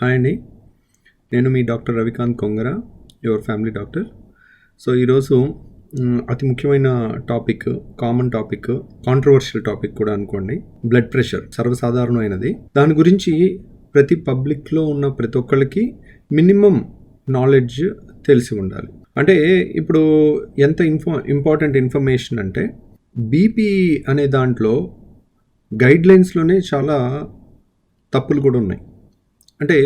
Hi అండి. నేను మీ doctor Ravikanth Kongara your family doctor. So ఈరోజు అతి ముఖ్యమైన topic common topic controversial topic కూడా అనుకోండి. బ్లడ్ ప్రెషర్ సర్వసాధారణమైనది. దాని గురించి ప్రతి పబ్లిక్లో ఉన్న ప్రతి ఒక్కళ్ళకి మినిమం నాలెడ్జ్ తెలిసి ఉండాలి. అంటే ఇప్పుడు ఎంత ఇన్ఫా ఇంపార్టెంట్ ఇన్ఫర్మేషన్ అంటే బీపీ అనే దాంట్లో గైడ్లైన్స్లోనే చాలా తప్పులు కూడా ఉన్నాయి. అంటే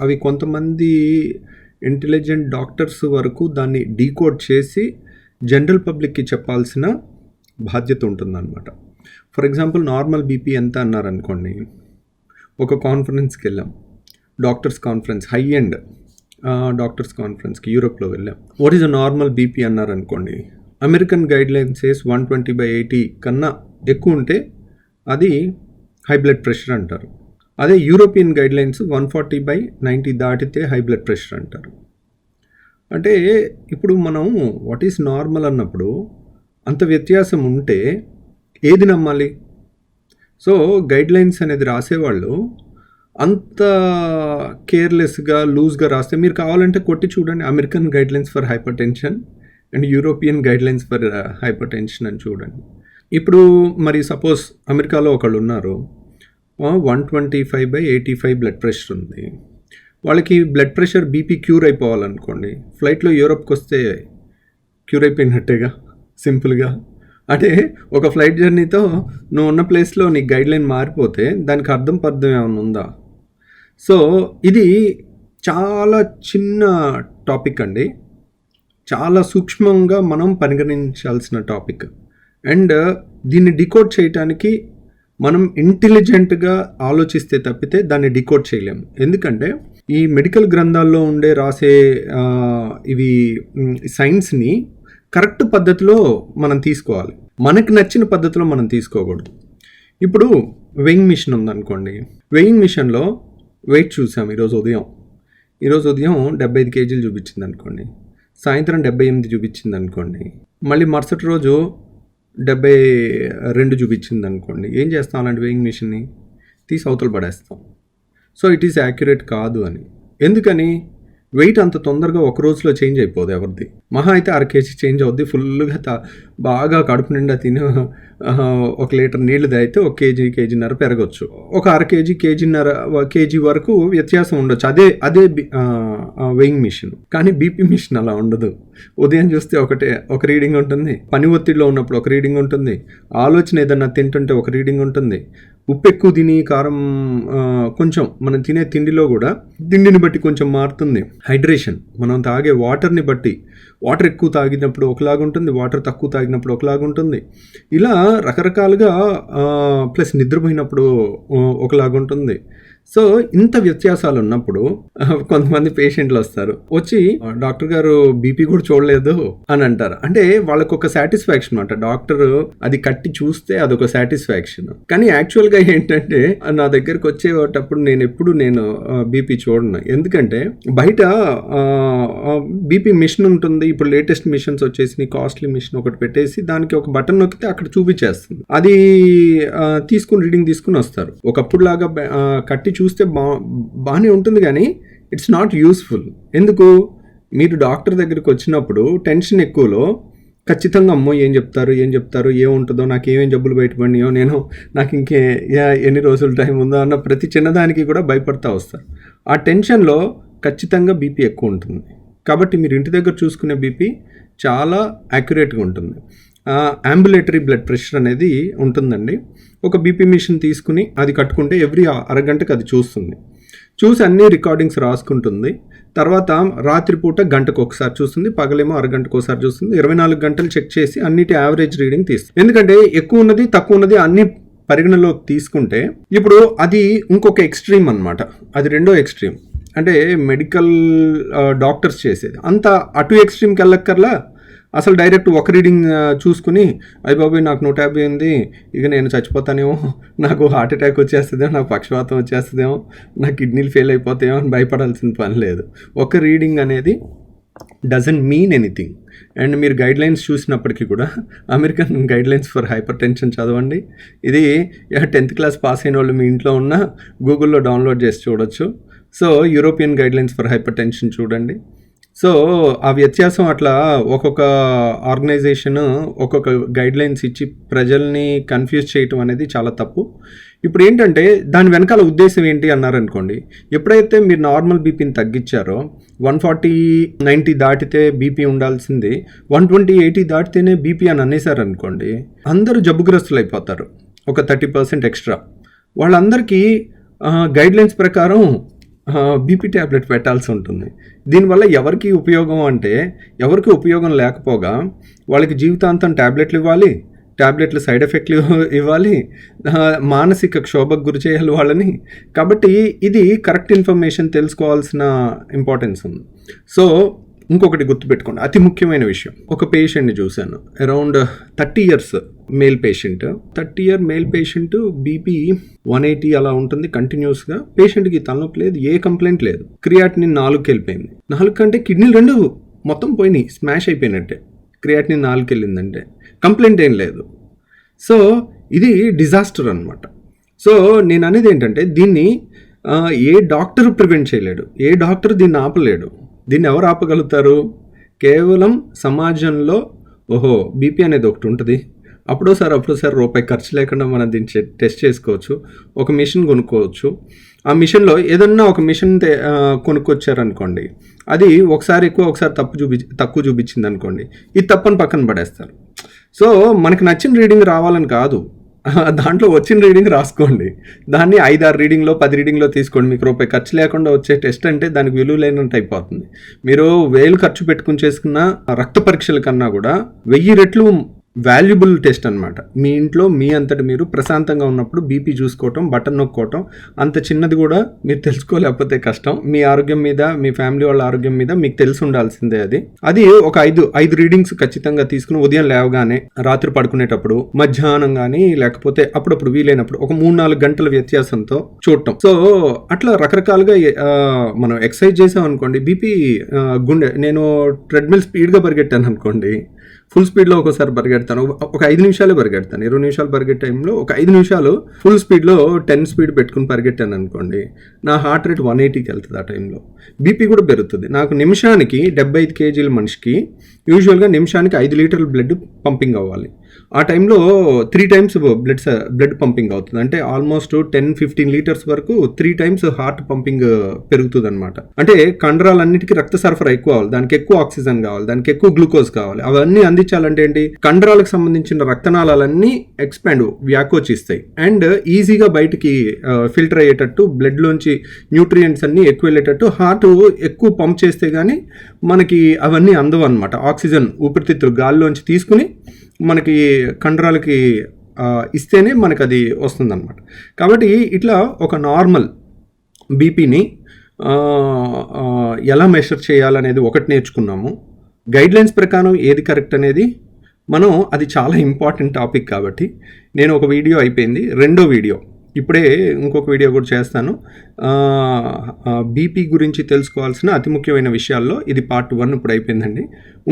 అవి కొంతమంది ఇంటెలిజెంట్ డాక్టర్స్ వరకు దాన్ని డీకోడ్ చేసి జనరల్ పబ్లిక్కి చెప్పాల్సిన బాధ్యత ఉంటుందన్నమాట. ఫర్ ఎగ్జాంపుల్ నార్మల్ బీపీ ఎంత అన్నారనుకోండి ఒక కాన్ఫరెన్స్కి వెళ్ళాం. Doctors conference high end doctors కాన్ఫరెన్స్కి యూరోప్లో వెళ్ళాం. What is a normal BP అన్నారనుకోండి American guidelines says one twenty by eighty కన్నా ఎక్కువ ఉంటే అది హై బ్లడ్ ప్రెషర్ అంటారు. అదే European guidelines one forty by ninety దాటితే హై బ్లడ్ ప్రెషర్ అంటారు. అంటే ఇప్పుడు మనం వాట్ ఈస్ నార్మల్ అన్నప్పుడు అంత వ్యత్యాసం ఉంటే ఏది నమ్మాలి? సో గైడ్లైన్స్ అనేది రాసేవాళ్ళు అంత కేర్లెస్గా లూజ్గా రాస్తే మీరు కావాలంటే కొట్టి చూడండి. American guidelines for hypertension and European guidelines for hypertension అని చూడండి. ఇప్పుడు మరి సపోజ్ అమెరికాలో ఒకళ్ళు ఉన్నారు. One twenty five by eighty five blood pressure ఉంది. వాళ్ళకి బ్లడ్ ప్రెషర్ బీపీ క్యూర్ అయిపోవాలనుకోండి ఫ్లైట్లో యూరోప్కి వస్తే క్యూర్ అయిపోయినట్టేగా సింపుల్గా. అంటే ఒక ఫ్లైట్ జర్నీతో నువ్వు ఉన్న ప్లేస్లో నీ గైడ్ లైన్ మారిపోతే దానికి అర్థం పర్థం ఏమైనా ఉందా? సో ఇది చాలా చిన్న టాపిక్ అండి. చాలా సూక్ష్మంగా మనం పరిగణించాల్సిన టాపిక్ అండ్ దీన్ని డికోడ్ చేయటానికి మనం ఇంటెలిజెంట్గా ఆలోచిస్తే తప్పితే దాన్ని డికోడ్ చేయలేము ఎందుకంటే ఈ మెడికల్ గ్రంథాల్లో ఉండే రాసే ఇవి సైన్స్ని కరెక్ట్ పద్ధతిలో మనం తీసుకోవాలి. మనకు నచ్చిన పద్ధతిలో మనం తీసుకోకూడదు. ఇప్పుడు వెయింగ్ మిషన్ ఉందనుకోండి. వెయింగ్ మిషన్లో వెయిట్ చూసాం ఈరోజు ఉదయం. ఈరోజు ఉదయం డెబ్బై ఐదు కేజీలు చూపించింది అనుకోండి సాయంత్రం డెబ్బై ఎనిమిది చూపించింది అనుకోండి మళ్ళీ మరుసటి రోజు డెబ్బై రెండు చూపించింది అనుకోండి ఏం చేస్తాం అలాంటి వెయింగ్ మిషన్ని తీసి అవతలు పడేస్తాం. సో ఇట్ ఈస్ యాక్యురేట్ కాదు అని. ఎందుకని? వెయిట్ అంత తొందరగా ఒక రోజులో చేంజ్ అయిపోదు ఎవరిది. మహా అయితే అర కేజీ చేంజ్ అవుద్ది. ఫుల్గా త బాగా కడుపు నిండా తిని ఒక లీటర్ నీళ్ళు తాగితే ఒక కేజీ కేజీన్నర పెరగచ్చు. ఒక అర కేజీ కేజీన్నర కేజీ వరకు వ్యత్యాసం ఉండొచ్చు. అదే అదే వెయింగ్ మిషన్ కానీ బీపీ మిషన్ అలా ఉండదు. ఉదయం చూస్తే ఒకటే ఒక రీడింగ్ ఉంటుంది. పని ఒత్తిడిలో ఉన్నప్పుడు ఒక రీడింగ్ ఉంటుంది. ఆలోచన ఏదన్నా తింటుంటే ఒక రీడింగ్ ఉంటుంది. ఉప్పు ఎక్కువ తిని కారం కొంచెం మనం తినే తిండిలో కూడా తిండిని బట్టి కొంచెం మారుతుంది. హైడ్రేషన్ మనం తాగే వాటర్ని బట్టి. వాటర్ ఎక్కువ తాగినప్పుడు ఒకలాగా ఉంటుంది వాటర్ తక్కువ తాగినప్పుడు ఒకలాగా ఉంటుంది. ఇలా రకరకాలుగా ప్లస్ నిద్రపోయినప్పుడు ఒకలాగా ఉంటుంది. సో ఇంత వ్యత్యాసాలు ఉన్నప్పుడు కొంతమంది పేషెంట్లు వస్తారు వచ్చి డాక్టర్ గారు బీపీ కూడా చూడలేదు అని అంటారు. అంటే వాళ్ళకు ఒక సాటిస్ఫాక్షన్ అనమాట డాక్టర్ అది కట్టి చూస్తే అదొక సాటిస్ఫాక్షన్. కానీ యాక్చువల్గా ఏంటంటే నా దగ్గరకు వచ్చేటప్పుడు నేను ఎప్పుడు నేను బీపీ చూడను. ఎందుకంటే బయట బీపీ మిషన్ ఉంటుంది. ఇప్పుడు లేటెస్ట్ మిషన్స్ వచ్చేసి కాస్ట్లీ మిషన్ ఒకటి పెట్టేసి దానికి ఒక బటన్ నొక్కితే అక్కడ చూపించేస్తుంది. అది తీసుకుని రీడింగ్ తీసుకుని వస్తారు. ఒకప్పుడు లాగా కట్టి చూస్తే బా బాగానే ఉంటుంది కానీ ఇట్స్ నాట్ యూస్ఫుల్ ఎందుకు? మీరు డాక్టర్ దగ్గరికి వచ్చినప్పుడు టెన్షన్ ఎక్కువలో ఖచ్చితంగా అమ్మో ఏం చెప్తారు ఏం చెప్తారు ఏముంటుందో నాకు ఏమేం జబ్బులు బయటపడినాయో నేను నాకు ఇంకే ఎన్ని రోజులు టైం ఉందో అన్న ప్రతి చిన్నదానికి కూడా భయపడతా వస్తారు. ఆ టెన్షన్లో ఖచ్చితంగా బీపీ ఎక్కువ ఉంటుంది. కాబట్టి మీరు ఇంటి దగ్గర చూసుకునే బీపీ చాలా యాక్యురేట్గా ఉంటుంది. అంబులేటరీ బ్లడ్ ప్రెషర్ అనేది ఉంటుందండి. ఒక బీపీ మిషన్ తీసుకుని అది కట్టుకుంటే ఎవ్రీ అరగంటకు అది చూస్తుంది. చూసి అన్ని రికార్డింగ్స్ రాసుకుంటుంది. తర్వాత రాత్రిపూట గంటకు ఒకసారి చూస్తుంది పగలేమో అరగంటకు ఒకసారి చూస్తుంది ఇరవై నాలుగు గంటలు చెక్ చేసి అన్నిటి యావరేజ్ రీడింగ్ తీస్తుంది. ఎందుకంటే ఎక్కువ ఉన్నది తక్కువ ఉన్నది అన్ని పరిగణలోకి తీసుకుంటే ఇప్పుడు అది ఇంకొక ఎక్స్ట్రీమ్ అన్నమాట. అది రెండో ఎక్స్ట్రీమ్ అంటే మెడికల్ డాక్టర్స్ చేసేది. అంత అటు ఎక్స్ట్రీమ్కి వెళ్ళక్కర్లా అసలు డైరెక్ట్ ఒక రీడింగ్ చూసుకుని అయ్యి బాబు నాకు నూట యాభై ఉంది ఇక నేను చచ్చిపోతానేమో నాకు హార్ట్ అటాక్ వచ్చేస్తుందేమో నాకు పక్షవాతం వచ్చేస్తుందేమో నా కిడ్నీలు ఫెయిల్ అయిపోతాయేమో అని భయపడాల్సిన పని లేదు. ఒక రీడింగ్ అనేది డజంట్ మీన్ ఎనీథింగ్ అండ్ మీరు గైడ్ లైన్స్ చూసినప్పటికీ కూడా American guidelines for hypertension చదవండి. ఇది టెన్త్ క్లాస్ పాస్ అయిన వాళ్ళు మీ ఇంట్లో ఉన్న గూగుల్లో డౌన్లోడ్ చేసి చూడొచ్చు. So European guidelines for hypertension చూడండి. సో ఆ వ్యత్యాసం అట్లా ఒక్కొక్క ఆర్గనైజేషన్ ఒక్కొక్క గైడ్లైన్స్ ఇచ్చి ప్రజల్ని కన్ఫ్యూజ్ చేయటం అనేది చాలా తప్పు. ఇప్పుడు ఏంటంటే దాని వెనకాల ఉద్దేశం ఏంటి అన్నారనుకోండి ఎప్పుడైతే మీరు నార్మల్ బీపీని తగ్గించారో వన్ ఫార్టీ నైంటీ దాటితే బీపీ ఉండాల్సింది వన్ ట్వంటీ ఎయిటీ దాటితేనే బీపీ అని అనేసారనుకోండి అందరూ జబ్బుగ్రస్తులు అయిపోతారు ఒక థర్టీ పర్సెంట్ ఎక్స్ట్రా. వాళ్ళందరికీ గైడ్లైన్స్ ప్రకారం బీపీ ట్యాబ్లెట్ పెట్టాల్సి ఉంటుంది. దీనివల్ల ఎవరికి ఉపయోగం అంటే ఎవరికి ఉపయోగం లేకపోగా వాళ్ళకి జీవితాంతం ట్యాబ్లెట్లు ఇవ్వాలి ట్యాబ్లెట్లు సైడ్ ఎఫెక్ట్లు ఇవ్వాలి మానసిక క్షోభకు గురి చేయాలి వాళ్ళని. కాబట్టి ఇది కరెక్ట్ ఇన్ఫర్మేషన్ తెలుసుకోవాల్సిన ఇంపార్టెన్స్ ఉంది. సో ఇంకొకటి గుర్తుపెట్టుకోండి. అతి ముఖ్యమైన విషయం. ఒక పేషెంట్ని చూశాను. Around thirty years male patient thirty year male patient BP one eighty అలా ఉంటుంది కంటిన్యూస్గా పేషెంట్కి తలనొప్పి లేదు ఏ కంప్లైంట్ లేదు. క్రియాటిని నాలుగుకి వెళ్ళిపోయింది. నాలుగు కంటే కిడ్నీలు రెండు మొత్తం పోయినాయి స్మాష్ అయిపోయినట్టే. క్రియాటిని నాలుగుకి వెళ్ళిందంటే. కంప్లైంట్ ఏం లేదు. సో ఇది డిజాస్టర్ అనమాట సో నేను అనేది ఏంటంటే దీన్ని uh, ఏ డాక్టర్ ప్రివెంట్ చేయలేడు. ఏ డాక్టర్ దీన్ని ఆపలేడు. దీన్ని ఎవరు ఆపగలుగుతారు? కేవలం సమాజంలో ఓహో బీపీ అనేది ఒకటి ఉంటుంది. అప్పుడోసారి అప్పుడోసారి రూపాయి ఖర్చు లేకుండా మనం దీన్ని చె- టెస్ట్ చేసుకోవచ్చు. ఒక మిషన్ కొనుక్కోవచ్చు. ఆ మిషన్లో ఏదన్నా ఒక మిషన్ కొనుక్కొచ్చారనుకోండి అది ఒకసారి ఎక్కువ ఒకసారి తప్పు చూపి తక్కువ చూపించింది అనుకోండి ఇది తప్పని పక్కన పడేస్తారు. సో మనకి నచ్చిన రీడింగ్ రావాలని కాదు. దాంట్లో వచ్చిన రీడింగ్ రాసుకోండి. దాన్ని ఐదారు రీడింగ్లో పది రీడింగ్లో తీసుకోండి. మీకు రూపాయి ఖర్చు లేకుండా వచ్చే టెస్ట్ అంటే దానికి విలువ లేనట్టు అయిపోతుంది. మీరు వేలు ఖర్చు పెట్టుకుని చేసుకున్న రక్త పరీక్షల కన్నా కూడా వెయ్యి రెట్లు వాల్యుబుల్ టెస్ట్ అనమాట మీ ఇంట్లో మీ అంతటి మీరు ప్రశాంతంగా ఉన్నప్పుడు బీపీ చూసుకోవటం బటన్ నొక్కోవటం అంత చిన్నది కూడా మీరు తెలుసుకోలేకపోతే కష్టం. మీ ఆరోగ్యం మీద మీ ఫ్యామిలీ వాళ్ళ ఆరోగ్యం మీద మీకు తెలిసి ఉండాల్సిందే అది. అది ఒక ఐదు ఐదు రీడింగ్స్ ఖచ్చితంగా తీసుకుని ఉదయం లేవగానే రాత్రి పడుకునేటప్పుడు మధ్యాహ్నం కానీ లేకపోతే అప్పుడప్పుడు వీలైనప్పుడు ఒక మూడు నాలుగు గంటల వ్యత్యాసంతో చూడటం. సో అట్లా రకరకాలుగా మనం ఎక్సర్సైజ్ చేసాం అనుకోండి బీపీ గుండె నేను ట్రెడ్మిల్ స్పీడ్గా పరిగెట్టాను అనుకోండి ఫుల్ స్పీడ్లో ఒకసారి పరిగెడతాను. ఒక- ఒక ఐదు నిమిషాలు పరిగెడతాను. ఇరవై నిమిషాలు పరిగెట్టే టైంలో ఒక ఐదు నిమిషాలు ఫుల్ స్పీడ్లో టెన్ స్పీడ్ పెట్టుకుని పరిగెట్టాను అనుకోండి. నా హార్ట్ రేట్ వన్ ఎయిటీకి వెళ్తుంది ఆ టైంలో. బీపీ కూడా పెరుగుతుంది. నాకు నిమిషానికి డెబ్బై ఐదు కేజీల మనిషికి యూజువల్గా నిమిషానికి ఐదు లీటర్ల బ్లడ్ పంపింగ్ అవ్వాలి. ఆ టైంలో three times blood blood pumping అవుతుంది. అంటే ఆల్మోస్ట్ టెన్ ఫిఫ్టీన్ లీటర్స్ వరకు త్రీ టైమ్స్ హార్ట్ పంపింగ్ పెరుగుతుంది అనమాట అంటే కండరాలన్నిటికీ రక్త సరఫరా ఎక్కువ అవ్వాలి. దానికి ఎక్కువ ఆక్సిజన్ కావాలి. దానికి ఎక్కువ గ్లూకోజ్ కావాలి. అవన్నీ అందించాలంటే ఏంటి? కండరాలకు సంబంధించిన రక్తనాళాలన్నీ ఎక్స్పాండ్ వ్యాకోచిస్తాయి. అండ్ ఈజీగా బయటికి ఫిల్టర్ అయ్యేటట్టు బ్లడ్లోంచి న్యూట్రియంట్స్ అన్నీ ఎక్కువ వెళ్ళేటట్టు హార్ట్ ఎక్కువ పంప్ చేస్తే కానీ మనకి అవన్నీ అందవు అనమాట ఆక్సిజన్ ఊపిరితిత్తులు గాల్లోంచి తీసుకుని మనకి కండరాలకి ఇస్తేనే మనకు అది వస్తుందన్నమాట. కాబట్టి ఇట్లా ఒక నార్మల్ బీపీని ఎలా మెషర్ చేయాలనేది ఒకటి నేర్చుకున్నాము. గైడ్లైన్స్ ప్రకారం ఏది కరెక్ట్ అనేది మనం అది చాలా ఇంపార్టెంట్ టాపిక్ కాబట్టి నేను ఒక వీడియో అయిపోయింది రెండో వీడియో ఇప్పుడే ఇంకొక వీడియో కూడా చేస్తాను. బీపీ గురించి తెలుసుకోవాల్సిన అతి ముఖ్యమైన విషయాల్లో ఇది పార్ట్ వన్ ఇప్పుడు అయిపోయిందండి.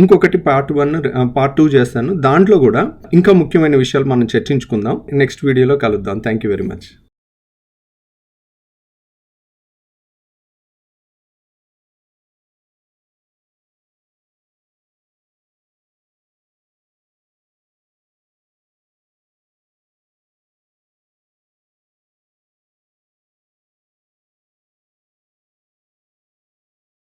ఇంకొకటి పార్ట్ వన్ పార్ట్ టూ చేస్తాను. దాంట్లో కూడా ఇంకా ముఖ్యమైన విషయాలు మనం చర్చించుకుందాం. నెక్స్ట్ వీడియోలో కలుద్దాం. Thank you very much